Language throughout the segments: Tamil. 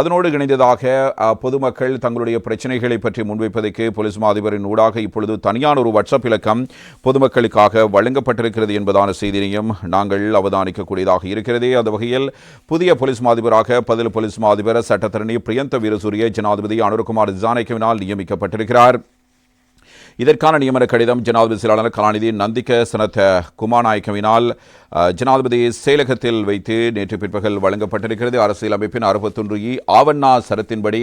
அதனோடு இணைந்ததாக பொதுமக்கள் தங்களுடைய பிரச்சனைகளை பற்றி முன்வைப்பதற்கு போலீஸ் மாதிபரின் ஊடாக இப்பொழுது தனியான ஒரு வாட்ஸ்அப் இலக்கம் பொதுமக்களுக்காக வழங்கப்பட்டிருக்கிறது என்பதான செய்தியையும் நாங்கள் அவதானிக்கக்கூடியதாக இருக்கிறது. அந்த வகையில் புதிய போலீஸ் மாதிபராக பதில் போலீஸ் மாதிபர் சட்டத்தரணி பிரியந்த வீரசூரிய ஜனாதிபதி அனுர்குமார் ஜானகிவினால் நியமிக்கப்பட்டிருக்கிறார். இதற்கான நியமன கடிதம் ஜனாதிபதி செயலாளர் கலாநிதி நந்திக்க சனத்த குமாநாயக்கவினால் ஜனாதிபதி செயலகத்தில் வைத்து நேற்று பிற்பகல் வழங்கப்பட்டிருக்கிறது. அரசியலமைப்பின் அறுபத்தொன்று இ ஆவண்ணா சரத்தின்படி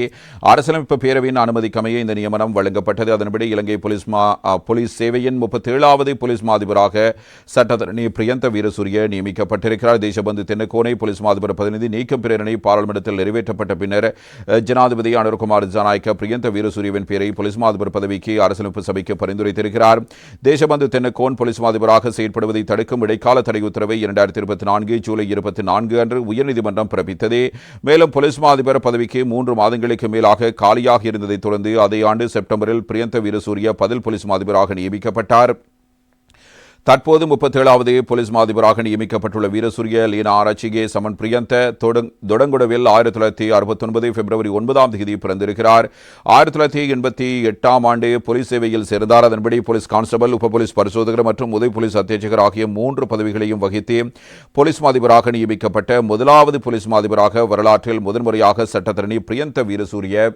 அரசியலமைப்பு பேரவையின் அனுமதிக்கமைய இந்த நியமனம் வழங்கப்பட்டது. அதன்படி இலங்கை போலீஸ் மா போலீஸ் சேவையின் முப்பத்தேழாவது போலீஸ் மாதிபராக சட்டத்தரணி பிரியந்த வீரசூரிய நியமிக்கப்பட்டிருக்கிறார். தேசபந்து தென்னக்கோனை போலீஸ் மாதிபர் பிரதிநிதி நீக்கம் பிரேரணை பாராளுமன்றத்தில் நிறைவேற்றப்பட்ட பின்னர் ஜனாதிபதி அனுர்குமார் ஜனாய்க்க பிரியந்த வீரசூரியவின் பேரை போலீஸ் மாதிபர் பதவிக்கு அரசியலமைப்பு சபை வைக்க பரிந்துரைத்திருக்கிறார். தேசபந்து தென்னக்கோன் போலீஸ் மாதிபராக செயற்படுவதை தடுக்கும் இடைக்கால தடை உத்தரவை இரண்டாயிரத்தி இருபத்தி நான்கு ஜூலை இருபத்தி நான்கு அன்று உயர்நீதிமன்றம் பிறப்பித்தது. மேலும் போலீஸ் மாதிபர் பதவிக்கு மூன்று மாதங்களுக்கு மேலாக காலியாக இருந்ததைத் தொடர்ந்து அதே ஆண்டு செப்டம்பரில் பிரியந்த வீரசூரிய பதில் போலீஸ் மாதிபராக நியமிக்கப்பட்டார். தற்போது முப்பத்தேழாவது போலீஸ் மாதிபராக நியமிக்கப்பட்டுள்ள வீரசூரிய லீனா ஆராய்ச்சிகே சமன் பிரியந்த தொடங்குடவில் ஆயிரத்தி தொள்ளாயிரத்தி அறுபத்தொன்பது பிப்ரவரி ஒன்பதாம் தேதி பிறந்திருக்கிறார். ஆயிரத்தி தொள்ளாயிரத்தி எண்பத்தி எட்டாம் ஆண்டு போலீஸ் சேவையில் சேர்ந்தார். அதன்படி போலீஸ் கான்ஸ்டபிள் உப போலீஸ் பரிசோதகர் மற்றும் உதவி போலீஸ் அத்தியட்சகர் ஆகிய மூன்று பதவிகளையும் வகித்து போலீஸ் மாதிபராக நியமிக்கப்பட்ட முதலாவது போலீஸ் மாதிபராக வரலாற்றில் முதன்முறையாக சட்டத்தரணி பிரியந்த வீரசூரிய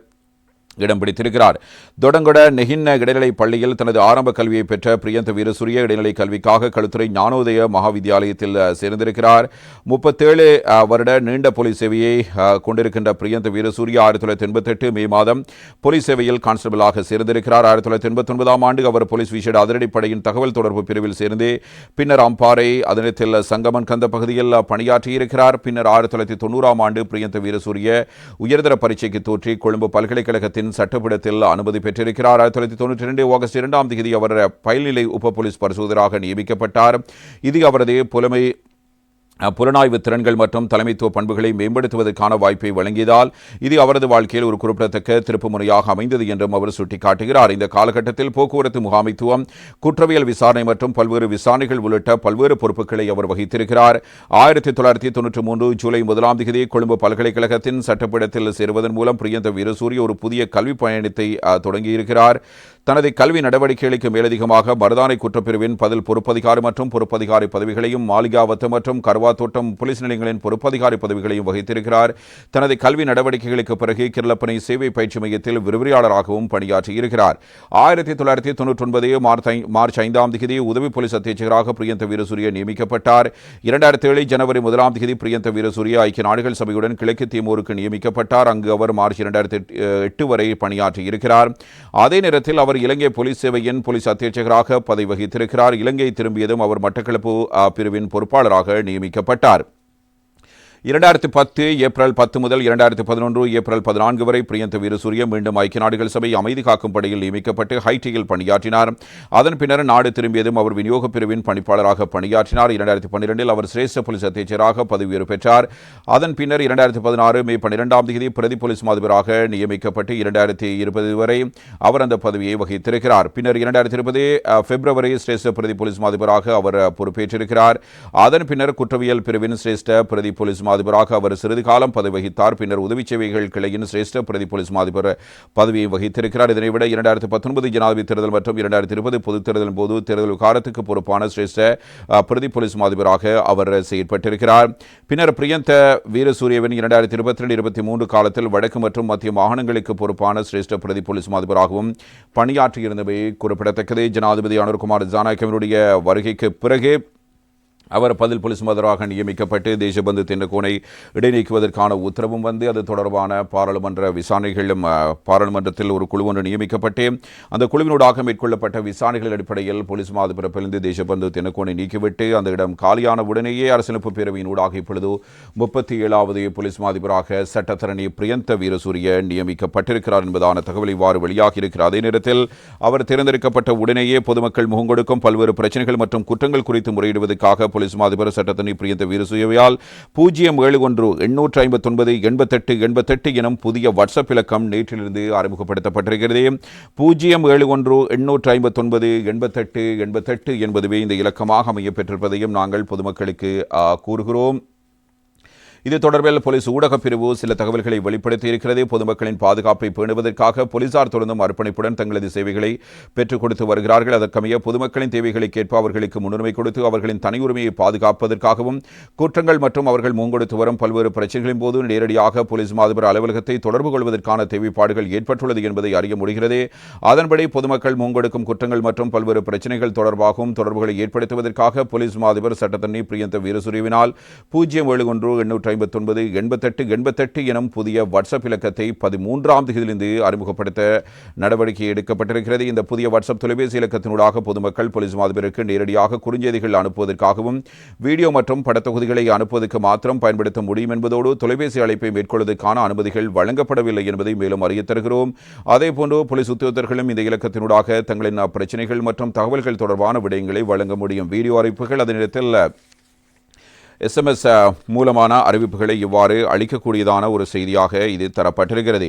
இடம் பிடித்திருக்கிறார். தொடங்கொட நெகின்ன இடைநிலை பள்ளியில் தனது ஆரம்ப கல்வியை பெற்ற பிரியந்த வீரசூரிய இடைநிலை கல்விக்காக களுத்துறை ஞானோதய மகாவித்யாலயத்தில் சேர்ந்திருக்கிறார். முப்பத்தேழு வருட நீண்ட போலீஸ் சேவையை கொண்டிருக்கின்ற பிரியந்த வீரசூரிய ஆயிரத்தி தொள்ளாயிரத்தி எண்பத்தெட்டு மே மாதம் போலீஸ் சேவையில் கான்ஸ்டபிளாக சேர்ந்திருக்கிறார். ஆயிரத்தி தொள்ளாயிரத்தி எண்பத்தி ஒன்பதாம் ஆண்டு அவர் போலீஸ் விசேட அதிரடிப்படையின் தகவல் தொடர்பு பிரிவில் சேர்ந்து பின்னர் அம்பாறை அதனத்தில் சங்கமன் கந்த பகுதியில் பணியாற்றியிருக்கிறார். பின்னர் ஆயிரத்தி தொள்ளாயிரத்தி தொண்ணூறாம் ஆண்டு பிரியந்த வீரசூரிய உயர்தர பரீட்சைக்கு தோற்றி கொழும்பு பல்கலைக்கழகத்தின் சட்டப்பிடத்தில் அனுமதி பெற்றிருக்கிறார். ஆயிரத்தி தொள்ளாயிரத்தி தொண்ணூற்றி இரண்டு ஆகஸ்ட் இரண்டாம் தேதி அவர் பயில்நிலை உப போலீஸ் பரிசோதராக நியமிக்கப்பட்டார். இது அவரது புலமை புலனாய்வு திறன்கள் மற்றும் தலைமைத்துவ பண்புகளை மேம்படுத்துவதற்கான வாய்ப்பை வழங்கியதால் இது அவரது வாழ்க்கையில் ஒரு குறிப்பிடத்தக்க திருப்பு முறையாக அமைந்தது என்றும் அவர் சுட்டிக்காட்டுகிறார். இந்த காலகட்டத்தில் போக்குவரத்து முகாமைத்துவம் குற்றவியல் விசாரணை மற்றும் பல்வேறு விசாரணைகள் உள்ளிட்ட பல்வேறு பொறுப்புகளை அவர் வகித்திருக்கிறார். ஆயிரத்தி தொள்ளாயிரத்தி தொன்னூற்றி மூன்று ஜூலை முதலாம் தேதி கொழும்பு பல்கலைக்கழகத்தின் சட்டப்பீடத்தில் சேருவதன் மூலம் பிரியந்த வீரசூரிய ஒரு புதிய கல்வி பயணத்தை தொடங்கியிருக்கிறார். தனது கல்வி நடவடிக்கைகளுக்கு மேலதிகமாக மருதானை குற்றப்பிரிவின் பதில் பொறுப்பதிகாரி மற்றும் பொறுப்பதிகாரி பதவிகளையும் மாளிகாவத்து மற்றும் கர்வாத்தோட்டம் போலீஸ் நிலையங்களின் பொறுப்பதிகாரி பதவிகளையும் வகித்திருக்கிறார். தனது கல்வி நடவடிக்கைகளுக்கு பிறகு கிரலப்பனை சேவை பயிற்சி மையத்தில் விரிவுரையாளராகவும் பணியாற்றியிருக்கிறார். ஆயிரத்தி தொள்ளாயிரத்தி தொன்னூற்றி ஒன்பது மார்ச் ஐந்தாம் தேதி உதவி போலீஸ் அத்தியட்சகராக பிரியந்த வீரசூரிய நியமிக்கப்பட்டார். இரண்டாயிரத்தி ஏழு ஜனவரி முதலாம் தேதி பிரியந்த வீரசூரிய ஐக்கிய நாடுகள் சபையுடன் கிழக்கு தீமூருக்கு நியமிக்கப்பட்டார். அங்கு அவர் மார்ச் இரண்டாயிரத்தி எட்டு வரை பணியாற்றியிருக்கிறார். அதே நேரத்தில் அவர் இலங்கை போலீஸ் சேவையின் போலீஸ் அத்தியட்சகராக பதவி வகித்திருக்கிறார். இலங்கை திரும்பியதும் அவர் மட்டக்களப்பு பிரிவின் பொறுப்பாளராக நியமிக்கப்பட்டார். இரண்டாயிரத்தி பத்து ஏப்ரல் பத்து முதல் இரண்டாயிரத்தி பதினொன்று ஏப்ரல் பதினான்கு வரை பிரியந்த வீரசூரிய மீண்டும் ஐக்கிய நாடுகள் சபை அமைதி காக்கும் படையில் நியமிக்கப்பட்டு ஹைட்டியில் பணியாற்றினார். அதன் பின்னர் நாடு திரும்பியதும் அவர் விநியோக பிரிவின் பணிப்பாளராக பணியாற்றினார். இரண்டாயிரத்தி பன்னிரெண்டில் அவர் சிரேஷ்ட போலீஸ் அத்தியட்சராக பதவி பெற்றார். அதன் பின்னர் இரண்டாயிரத்தி பதினாறு மே பன்னிரெண்டாம் தேதி பிரதி போலீஸ் மாதிபராக நியமிக்கப்பட்டு இரண்டாயிரத்தி இருபது வரை அவர் அந்த பதவியை வகித்திருக்கிறார். பின்னர் இரண்டாயிரத்தி இருபது பிப்ரவரி சிரேஷ்ட பிரதி போலீஸ் மாதிபராக அவர் பொறுப்பேற்றிருக்கிறார். அதன் பின்னர் குற்றவியல் பிரிவின் சிரேஷ்ட பிரதி போலீஸ் மாதிபராக அவர் சிறிது காலம் பதவி வகித்தார் பின்னர் உதவி சேவைகள் கிளையின் சிரேஷ்ட பிரதி போலீஸ் மாதிபர் பதவியை வகித்திருக்கிறார். இதனைவிட இரண்டாயிரத்தி பத்தொன்பது ஜனாதிபதி தேர்தல் மற்றும் இரண்டாயிரத்தி இருபது பொதுத் தேர்தலின் போது தேர்தல் காலத்துக்கு பொறுப்பான சிரேஷ்ட பிரதி போலீஸ் மாதிபராக அவர் செயற்பட்டிருக்கிறார். பின்னர் பிரியந்த வீரசூரியவின் இரண்டாயிரத்தி இருபத்தி ரெண்டு இருபத்தி மூன்று காலத்தில் வடக்கு மற்றும் மத்திய மாகாணங்களுக்கு பொறுப்பான சிரேஷ்ட பிரதி போலீஸ் மாதிபராகவும் பணியாற்றியிருந்தவை குறிப்பிடத்தக்கது. ஜனாதிபதி அனுர்குமார் ஜானாக்கியவருடைய வருகைக்கு பிறகு அவர் பதில் போலீஸ் மதராக நியமிக்கப்பட்டு தேசபந்து தென்னக்கோனை இடைநீக்குவதற்கான உத்தரவும் வந்து அது தொடர்பான பாராளுமன்ற விசாரணைகளும் பாராளுமன்றத்தில் ஒரு குழு ஒன்று நியமிக்கப்பட்டு அந்த குழுவினூடாக மேற்கொள்ளப்பட்ட விசாரணைகள் அடிப்படையில் போலீஸ் மாதிபிறப்பிலிருந்து தேசபந்து தென்னக்கோனை நீக்கிவிட்டு அந்த இடம் காலியான உடனேயே அரசியலமைப்பு பேரவையின் ஊடாக இப்பொழுது முப்பத்தி ஏழாவது போலீஸ் மாதிபராக சட்டத்தரணி பிரியந்த வீரசூரிய நியமிக்கப்பட்டிருக்கிறார் என்பதான தகவல் இவ்வாறு வெளியாகியிருக்கிறார் அதே நேரத்தில் அவர் தேர்ந்தெடுக்கப்பட்ட உடனேயே பொதுமக்கள் முகங்கொடுக்கும் பல்வேறு பிரச்சனைகள் மற்றும் குற்றங்கள் குறித்து முறையிடுவதற்காக போலீஸ் மாதிபர் சட்டத்தினை பிரியந்த வீரசுயவையால் பூஜ்ஜியம் ஏழு ஒன்று எண்ணூற்று ஐம்பத்தொன்பது எண்பத்தெட்டு எண்பத்தெட்டு எனும் புதிய வாட்ஸ்அப் இலக்கம் நேற்றிலிருந்து அறிமுகப்படுத்தப்பட்டிருக்கிறது. பூஜ்ஜியம் ஏழு ஒன்று எண்ணூற்று ஐம்பத்தொன்பது எண்பத்தெட்டு எண்பத்தெட்டு என்பதுவே இந்த இலக்கமாக அமையப்பெற்றிருப்பதையும் நாங்கள் பொதுமக்களுக்கு கூறுகிறோம். இது தொடர்பில் போலீஸ் ஊடகப் பிரிவு சில தகவல்களை வெளிப்படுத்தியிருக்கிறது. பொதுமக்களின் பாதுகாப்பை பேணுவதற்காக போலீசார் தொடர்ந்தும் அர்ப்பணிப்புடன் தங்களது சேவைகளை பெற்றுக் கொடுத்து வருகிறார்கள். அதற்கமைய பொதுமக்களின் தேவைகளுக்கேற்ப அவர்களுக்கு முன்னுரிமை கொடுத்து அவர்களின் தனி உரிமையை பாதுகாப்பதற்காகவும் குற்றங்கள் மற்றும் அவர்கள் முன்கொடுத்து வரும் பல்வேறு பிரச்சனைகளின் போது நேரடியாக போலீஸ் மாதிபர் அலுவலகத்தை தொடர்பு கொள்வதற்கான தேவைப்பாடுகள் ஏற்பட்டுள்ளது என்பதை அறிய முடிகிறது. அதன்படி பொதுமக்கள் முன்கொடுக்கும் குற்றங்கள் மற்றும் பல்வேறு பிரச்சனைகள் தொடர்பாகவும் தொடர்புகளை ஏற்படுத்துவதற்காக போலீஸ் மாதிபர் சட்டத்தண்ணி பிரியந்த வீரசுரிவினால் பூஜ்ஜியம் ஏழு ஒன்று எண்ணூற்றி ஐம்பத்தொன்பது எண்பத்தெட்டு எண்பத்தெட்டு எனும் புதிய வாட்ஸ்அப் இலக்கத்தை பதிமூன்றாம் தேதியிலிருந்து அறிமுகப்படுத்த நடவடிக்கை எடுக்கப்பட்டிருக்கிறது. இந்த புதிய வாட்ஸ்அப் தொலைபேசி இலக்கத்தினூடாக பொதுமக்கள் போலீஸ் மாதிபருக்கு நேரடியாக குறுஞ்செய்திகள் அனுப்புவதற்காகவும் வீடியோ மற்றும் படத்தொகுதிகளை அனுப்புவதற்கு மாத்திரம் பயன்படுத்த முடியும் என்பதோடு தொலைபேசி அழைப்பை மேற்கொள்வதற்கான அனுமதிகள் வழங்கப்படவில்லை என்பதை மேலும் அறியத் தருகிறோம். அதேபோன்று போலீஸ் உத்தியோகர்களும் இந்த இலக்கத்தினூடாக தங்களின் பிரச்சனைகள் மற்றும் தகவல்கள் தொடர்பான விடயங்களை வழங்க முடியும். வீடியோ அறிவிப்புகள் அதே நேரத்தில் எஸ்எம்எஸ் மூலமான அறிவிப்புகளை இவ்வாறு அளிக்கக்கூடியதான ஒரு செய்தியாக இது தரப்பட்டிருக்கிறது.